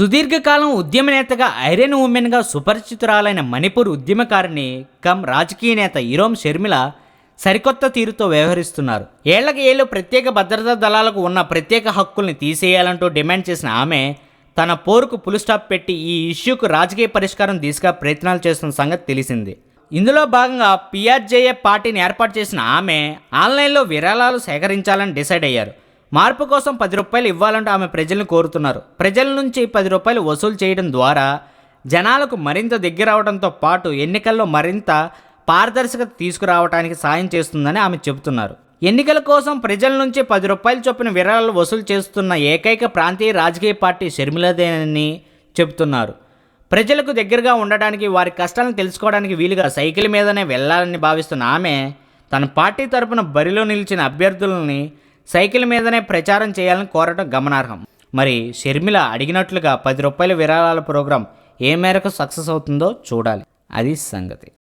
సుదీర్ఘకాలం ఉద్యమ నేతగా ఐరన్ ఉమెన్గా సుపరిచితురాలైన మణిపూర్ ఉద్యమకారిణి కమ్ రాజకీయ నేత ఇరోమ్ షర్మిల సరికొత్త తీరుతో వ్యవహరిస్తున్నారు. ఏళ్ళకు ఏళ్ళు ప్రత్యేక భద్రతా దళాలకు ఉన్న ప్రత్యేక హక్కుల్ని తీసేయాలంటూ డిమాండ్ చేసిన ఆమె తన పోరుకు పులు స్టాప్ పెట్టి ఈ ఇష్యూకు రాజకీయ పరిష్కారం దిశగా ప్రయత్నాలు చేస్తున్న సంగతి తెలిసింది. ఇందులో భాగంగా పిఆర్జేఏ పార్టీని ఏర్పాటు చేసిన ఆమె ఆన్లైన్లో విరాళాలు సేకరించాలని డిసైడ్ అయ్యారు. మార్పు కోసం పది రూపాయలు ఇవ్వాలంటూ ఆమె ప్రజలను కోరుతున్నారు. ప్రజల నుంచి పది రూపాయలు వసూలు చేయడం ద్వారా జనాలకు మరింత దగ్గర అవడంతో పాటు ఎన్నికల్లో మరింత పారదర్శకత తీసుకురావడానికి సాయం చేస్తుందని ఆమె చెబుతున్నారు. ఎన్నికల కోసం ప్రజల నుంచి పది రూపాయలు చొప్పున విరాళాలు వసూలు చేస్తున్న ఏకైక ప్రాంతీయ రాజకీయ పార్టీ షర్మిలదేనని చెబుతున్నారు. ప్రజలకు దగ్గరగా ఉండడానికి వారి కష్టాలను తెలుసుకోవడానికి వీలుగా సైకిల్ మీదనే వెళ్ళాలని భావిస్తున్న ఆమె తన పార్టీ తరపున బరిలో నిలిచిన అభ్యర్థులని సైకిల్ మీదనే ప్రచారం చేయాలని కోరటం గమనార్హం. మరి షర్మిల అడిగినట్లుగా పది రూపాయల విరాళాల ప్రోగ్రాం ఏ మేరకు సక్సెస్ అవుతుందో చూడాలి. అది సంగతి.